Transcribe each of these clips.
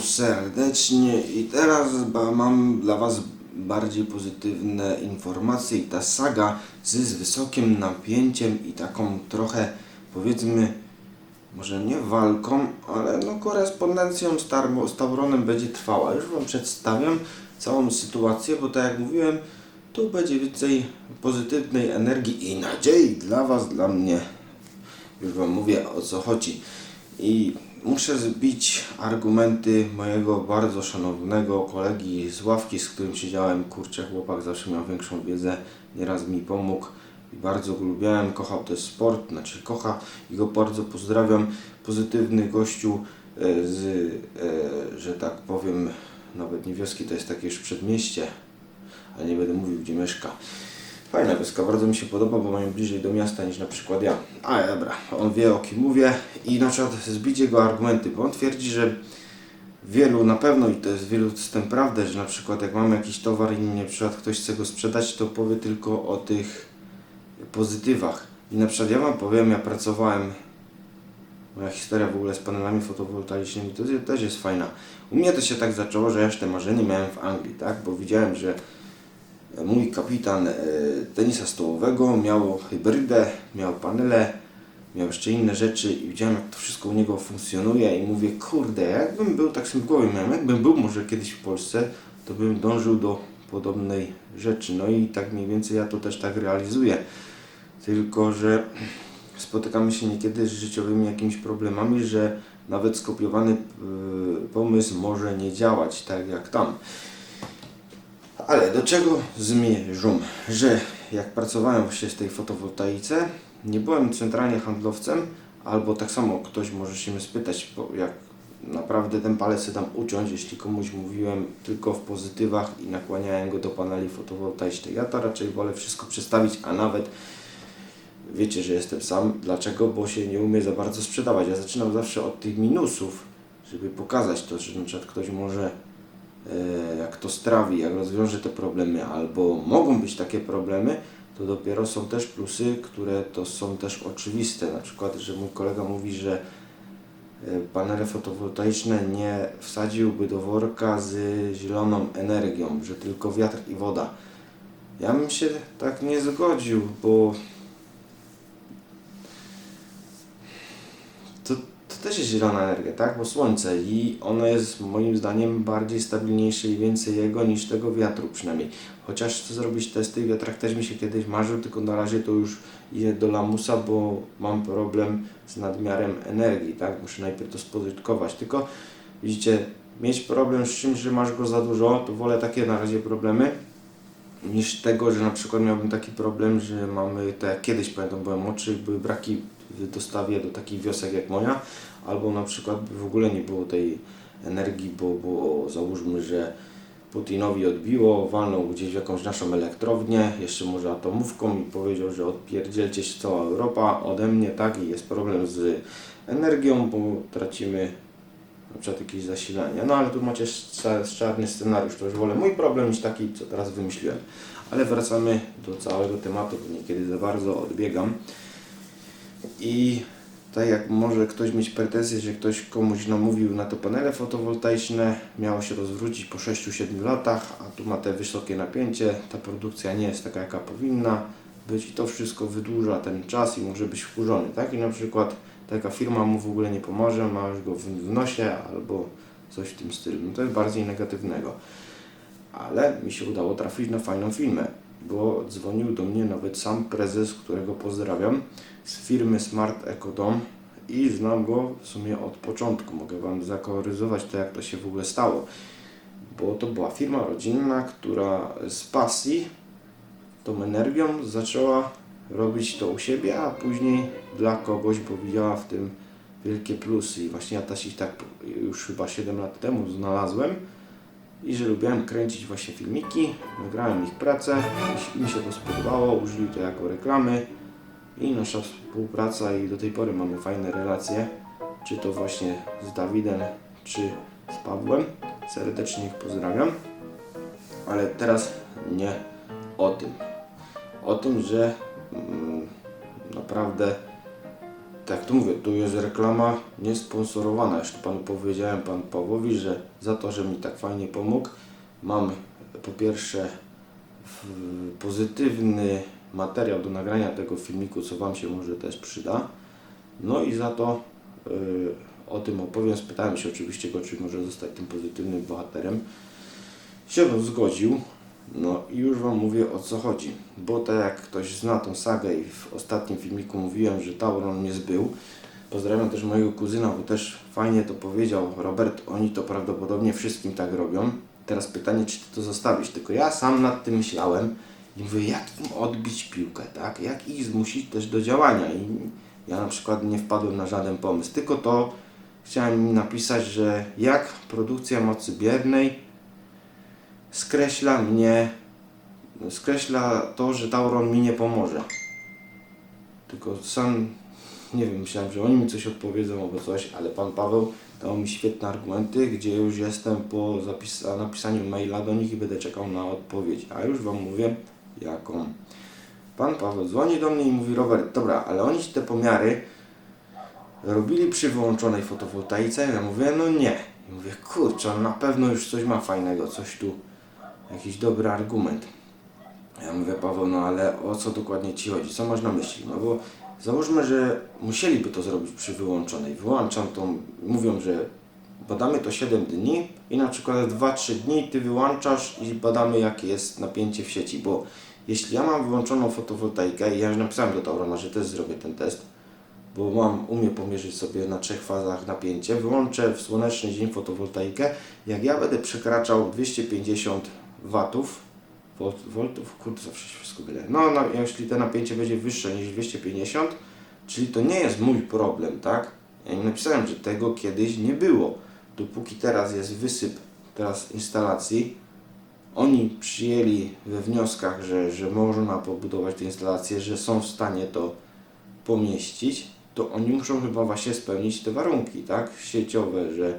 serdecznie i teraz mam dla Was bardziej pozytywne informacje i ta saga z, z wysokim napięciem i taką trochę powiedzmy może nie walką, ale no korespondencją z, Tarmo, z Tauronem będzie trwała. Już Wam przedstawiam całą sytuację, bo tak jak mówiłem, tu będzie więcej pozytywnej energii i nadziei dla Was, dla mnie. Już Wam mówię o co chodzi. I muszę zbić argumenty mojego bardzo szanownego kolegi z ławki, z którym siedziałem. Kurczę, chłopak zawsze miał większą wiedzę, nieraz mi pomógł bardzo go lubiałem. Kochał też sport, znaczy kocha i go bardzo pozdrawiam. Pozytywny gościu e, z, e, że tak powiem, nawet nie wioski, to jest takie już przedmieście, ale nie będę mówił gdzie mieszka. Fajna wioska, bardzo mi się podoba, bo mają bliżej do miasta niż na przykład ja. A dobra, on wie o kim mówię i na przykład zbić jego argumenty, bo on twierdzi, że wielu na pewno i to jest wielu z tym prawda, że na przykład jak mamy jakiś towar i na przykład ktoś chce go sprzedać, to powie tylko o tych pozytywach. I na przykład ja wam powiem, ja pracowałem moja historia w ogóle z panelami fotowoltaicznymi to też jest fajna. U mnie to się tak zaczęło, że ja już te marzenie miałem w Anglii, tak? Bo widziałem, że mój kapitan e, tenisa stołowego miał hybrydę, miał panele, miał jeszcze inne rzeczy i widziałem jak to wszystko u niego funkcjonuje i mówię, kurde, jakbym był, tak sobie w głowie miałem, jakbym był może kiedyś w Polsce, to bym dążył do podobnej rzeczy. No i tak mniej więcej ja to też tak realizuję. Tylko, że spotykamy się niekiedy z życiowymi jakimiś problemami, że nawet skopiowany y, pomysł może nie działać tak jak tam. Ale do czego zmierzam? Że jak pracowałem właśnie w tej fotowoltaice, nie byłem centralnie handlowcem, albo tak samo ktoś może się mnie spytać, jak naprawdę ten palec sobie tam uciąć, jeśli komuś mówiłem tylko w pozytywach i nakłaniałem go do paneli fotowoltaicznych. Ja to raczej wolę wszystko przedstawić, a nawet wiecie, że jestem sam. Dlaczego? Bo się nie umie za bardzo sprzedawać. Ja zaczynam zawsze od tych minusów, żeby pokazać to, że na przykład ktoś może jak to strawi, jak rozwiąże te problemy, albo mogą być takie problemy, to dopiero są też plusy, które to są też oczywiste. Na przykład, że mój kolega mówi, że e, panele fotowoltaiczne nie wsadziłby do worka z zieloną energią, że tylko wiatr i woda. Ja bym się tak nie zgodził, bo to, też jest zielona energia, tak? Bo słońce i ono jest moim zdaniem bardziej stabilniejsze i więcej jego niż tego wiatru przynajmniej. Chociaż chcę zrobić testy, wiatrak też mi się kiedyś marzył, tylko na razie to już idę do lamusa, bo mam problem z nadmiarem energii, tak? Muszę najpierw to spożytkować. Tylko widzicie, mieć problem z czymś, że masz go za dużo, to wolę takie na razie problemy niż tego, że na przykład miałbym taki problem, że mamy, jak kiedyś pamiętam, byłem młodszy, były braki dostawie do takich wiosek jak moja, albo na przykład w ogóle nie było tej energii, bo, bo załóżmy, że Putinowi odbiło, walnął gdzieś w jakąś naszą elektrownię, jeszcze może atomówką i powiedział, że odpierdzielcie się cała Europa ode mnie, tak, i jest problem z energią, bo tracimy na przykład jakieś zasilanie. No ale tu macie czarny scenariusz, to już wolę mój problem niż taki, co teraz wymyśliłem. Ale wracamy do całego tematu, bo niekiedy za bardzo odbiegam. I tak jak może ktoś mieć pretensje, że ktoś komuś namówił na to panele fotowoltaiczne, miało się rozwrócić po 6-7 latach, a tu ma te wysokie napięcie, ta produkcja nie jest taka jaka powinna być i to wszystko wydłuża ten czas i może być wkurzony, tak? I na przykład taka firma mu w ogóle nie pomoże, ma już go w, nosie albo coś w tym stylu. No to jest bardziej negatywnego. Ale mi się udało trafić na fajną firmę, bo dzwonił do mnie nawet sam prezes, którego pozdrawiam, z firmy Smart Ecodom i znam go w sumie od początku. Mogę Wam zakoloryzować to, jak to się w ogóle stało. Bo to była firma rodzinna, która z pasji tą energią zaczęła robić to u siebie, a później dla kogoś, bo widziała w tym wielkie plusy. I właśnie ja też ich tak już chyba 7 lat temu znalazłem i że lubiłem kręcić właśnie filmiki, nagrałem ich pracę, mi się to spodobało, użyli to jako reklamy i nasza współpraca i do tej pory mamy fajne relacje, czy to właśnie z Dawidem, czy z Pawłem. Serdecznie ich pozdrawiam. Ale teraz nie o tym. O tym, że mm, naprawdę tak tu mówię, tu jest reklama niesponsorowana. Jeszcze panu powiedziałem, pan Pawłowi, że za to, że mi tak fajnie pomógł, mam po pierwsze pozytywny materiał do nagrania tego filmiku, co wam się może też przyda. No i za to y, o tym opowiem. Spytałem się oczywiście go, czy może zostać tym pozytywnym bohaterem. Się zgodził. No i już Wam mówię o co chodzi. Bo tak jak ktoś zna tą sagę i w ostatnim filmiku mówiłem, że Tauron mnie zbył. Pozdrawiam też mojego kuzyna, bo też fajnie to powiedział Robert. Oni to prawdopodobnie wszystkim tak robią. Teraz pytanie, czy Ty to zostawisz? Tylko ja sam nad tym myślałem i mówię, jak im odbić piłkę, tak? Jak ich zmusić też do działania. I ja na przykład nie wpadłem na żaden pomysł. Tylko to chciałem im napisać, że jak produkcja mocy biernej skreśla mnie, skreśla to, że Tauron mi nie pomoże. Tylko sam, nie wiem, myślałem, że oni mi coś odpowiedzą albo coś, ale pan Paweł dał mi świetne argumenty, gdzie już jestem po napisaniu maila do nich i będę czekał na odpowiedź. A już Wam mówię, jaką. Pan Paweł dzwoni do mnie i mówi, Robert, dobra, ale oni te pomiary robili przy wyłączonej fotowoltaice? Ja mówię, no nie. I mówię, kurczę, on na pewno już coś ma fajnego, coś tu, jakiś dobry argument. Ja mówię, Paweł, no ale o co dokładnie Ci chodzi? Co masz na myśli? No bo załóżmy, że musieliby to zrobić przy wyłączonej. Wyłączam tą, mówią, że badamy to 7 dni i na przykład 2-3 dni Ty wyłączasz i badamy jakie jest napięcie w sieci, bo jeśli ja mam wyłączoną fotowoltaikę i ja już napisałem do Taurona, że też zrobię ten test, bo mam, umiem pomierzyć sobie na trzech fazach napięcie, wyłączę w słoneczny dzień fotowoltaikę, jak ja będę przekraczał 250 watów, volt, voltów, kurde, zawsze się wszystko mylę. No, no, jeśli to napięcie będzie wyższe niż 250, czyli to nie jest mój problem, tak? Ja im napisałem, że tego kiedyś nie było. Dopóki teraz jest wysyp teraz instalacji, oni przyjęli we wnioskach, że, że można pobudować te instalacje, że są w stanie to pomieścić, to oni muszą chyba właśnie spełnić te warunki, tak? Sieciowe, że,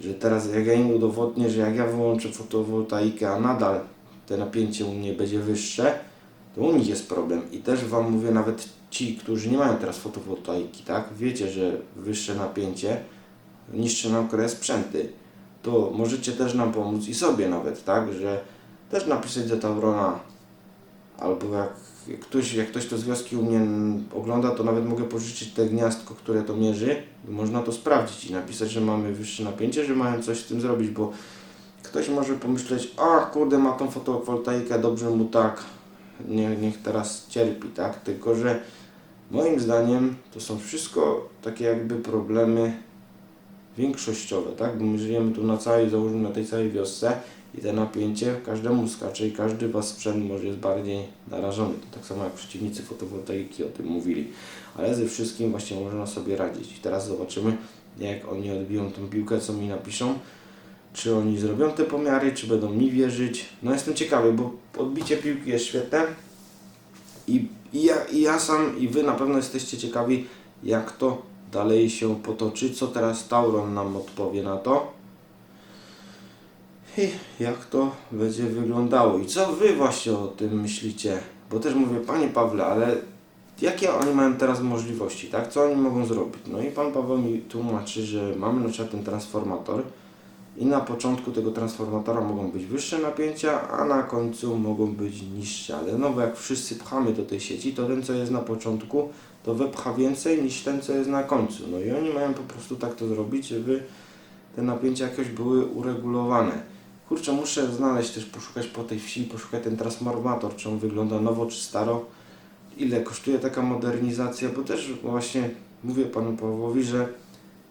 że teraz jak ja im udowodnię, że jak ja wyłączę fotowoltaikę, a nadal te napięcie u mnie będzie wyższe, to u nich jest problem. I też Wam mówię, nawet ci, którzy nie mają teraz fotowoltaiki, tak? Wiecie, że wyższe napięcie niszczy nam kolejne sprzęty. To możecie też nam pomóc i sobie nawet, tak? Że też napisać do Taurona albo jak ktoś, jak ktoś to z wioski u mnie ogląda, to nawet mogę pożyczyć te gniazdko, które to mierzy można to sprawdzić i napisać, że mamy wyższe napięcie, że mają coś z tym zrobić, bo ktoś może pomyśleć, a kurde ma tą fotowoltaikę, dobrze mu tak, nie, niech teraz cierpi, tak? Tylko, że moim zdaniem to są wszystko takie jakby problemy większościowe, tak? Bo my żyjemy tu na całej, załóżmy na tej całej wiosce i te napięcie każdemu skacze i każdy was sprzęt może jest bardziej narażony. To tak samo jak przeciwnicy fotowoltaiki o tym mówili. Ale ze wszystkim właśnie można sobie radzić. I teraz zobaczymy, jak oni odbiją tą piłkę, co mi napiszą. Czy oni zrobią te pomiary, czy będą mi wierzyć. No jestem ciekawy, bo odbicie piłki jest świetne. I, i, ja, I ja sam, i wy na pewno jesteście ciekawi, jak to dalej się potoczy. Co teraz Tauron nam odpowie na to i jak to będzie wyglądało. I co wy właśnie o tym myślicie? Bo też mówię, panie Pawle, ale jakie oni mają teraz możliwości, tak? Co oni mogą zrobić? No i pan Paweł mi tłumaczy, że mamy na przykład ten transformator i na początku tego transformatora mogą być wyższe napięcia, a na końcu mogą być niższe. Ale no bo jak wszyscy pchamy do tej sieci, to ten co jest na początku, to wepcha więcej niż ten co jest na końcu. No i oni mają po prostu tak to zrobić, żeby te napięcia jakoś były uregulowane. Kurczę, muszę znaleźć też, poszukać po tej wsi, poszukać ten transformator, czy on wygląda nowo, czy staro. Ile kosztuje taka modernizacja, bo też właśnie mówię panu Pawłowi, że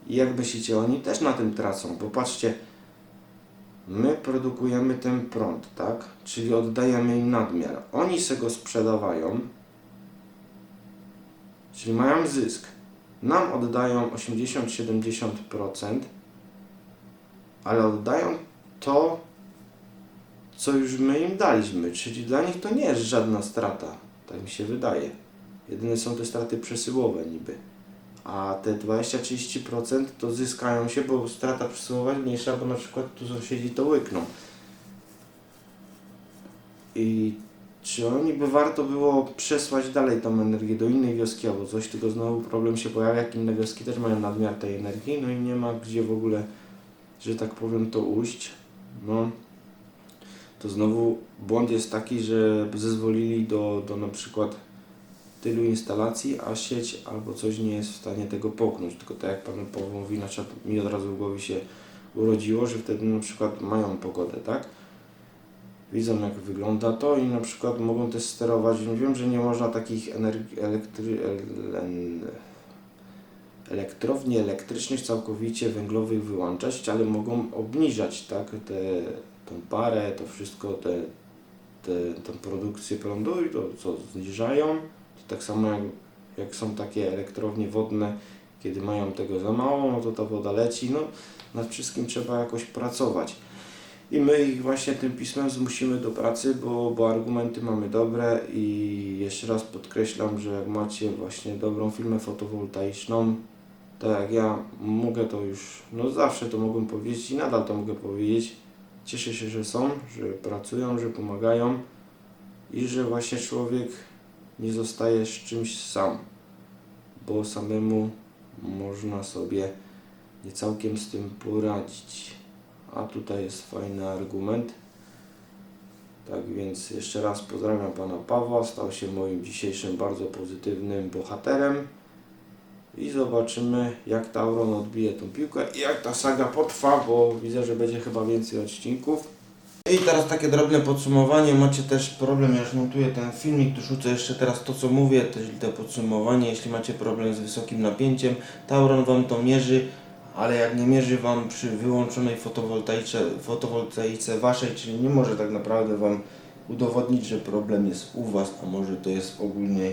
jak myślicie, oni też na tym tracą, bo patrzcie, my produkujemy ten prąd, tak? Czyli oddajemy im nadmiar. Oni se go sprzedawają, czyli mają zysk. Nam oddają 80-70%, ale oddają to, co już my im daliśmy, czyli dla nich to nie jest żadna strata, tak mi się wydaje. Jedyne są te straty przesyłowe niby. A te 20-30% to zyskają się, bo strata przesyłowa jest mniejsza, bo na przykład tu sąsiedzi to łykną. I czy oni by warto było przesłać dalej tą energię do innej wioski albo coś, tylko znowu problem się pojawia, jak inne wioski też mają nadmiar tej energii, no i nie ma gdzie w ogóle, że tak powiem, to ujść. No, to znowu błąd jest taki, że zezwolili do, do na przykład tylu instalacji, a sieć albo coś nie jest w stanie tego poknąć. Tylko tak jak Panu Paweł mówi, mi od razu w głowie się urodziło, że wtedy na przykład mają pogodę, tak? Widzą jak wygląda to i na przykład mogą też sterować. Wiem, że nie można takich energii elektry, elektrowni elektrycznych całkowicie węglowych wyłączać, ale mogą obniżać tak, te, tą parę, to wszystko, te, te, tą produkcję prądu i to co zniżają. To tak samo jak, jak są takie elektrownie wodne, kiedy mają tego za mało, no to ta woda leci. No, nad wszystkim trzeba jakoś pracować. I my ich właśnie tym pismem zmusimy do pracy, bo, bo argumenty mamy dobre i jeszcze raz podkreślam, że jak macie właśnie dobrą firmę fotowoltaiczną, tak jak ja mogę to już, no zawsze to mogłem powiedzieć i nadal to mogę powiedzieć. Cieszę się, że są, że pracują, że pomagają i że właśnie człowiek nie zostaje z czymś sam, bo samemu można sobie nie całkiem z tym poradzić. A tutaj jest fajny argument. Tak więc jeszcze raz pozdrawiam pana Pawła, stał się moim dzisiejszym bardzo pozytywnym bohaterem. I zobaczymy jak Tauron odbije tą piłkę i jak ta saga potrwa, bo widzę, że będzie chyba więcej odcinków. I teraz takie drobne podsumowanie. Macie też problem, ja już montuję ten filmik, tu rzucę jeszcze teraz to co mówię, też to podsumowanie. Jeśli macie problem z wysokim napięciem, Tauron Wam to mierzy, ale jak nie mierzy Wam przy wyłączonej fotowoltaice, fotowoltaice Waszej, czyli nie może tak naprawdę Wam udowodnić, że problem jest u Was, a może to jest ogólnie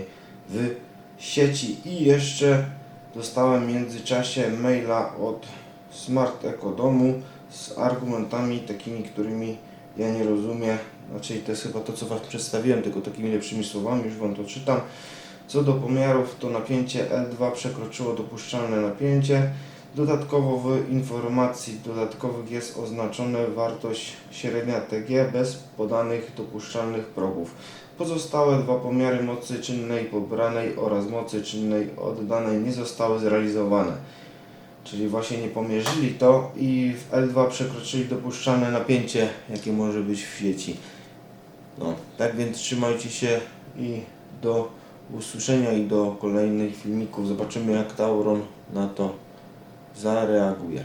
w sieci. I jeszcze dostałem w międzyczasie maila od Smart Eco Domu z argumentami takimi, którymi ja nie rozumiem. Znaczy to jest chyba to, co Wam przedstawiłem, tylko takimi lepszymi słowami, już Wam to czytam. Co do pomiarów, to napięcie L2 przekroczyło dopuszczalne napięcie. Dodatkowo w informacji dodatkowych jest oznaczona wartość średnia TG bez podanych dopuszczalnych progów. Pozostałe dwa pomiary mocy czynnej pobranej oraz mocy czynnej oddanej nie zostały zrealizowane. Czyli właśnie nie pomierzyli to i w L2 przekroczyli dopuszczalne napięcie, jakie może być w sieci. No, tak więc trzymajcie się i do usłyszenia i do kolejnych filmików. Zobaczymy jak Tauron na to zareaguje.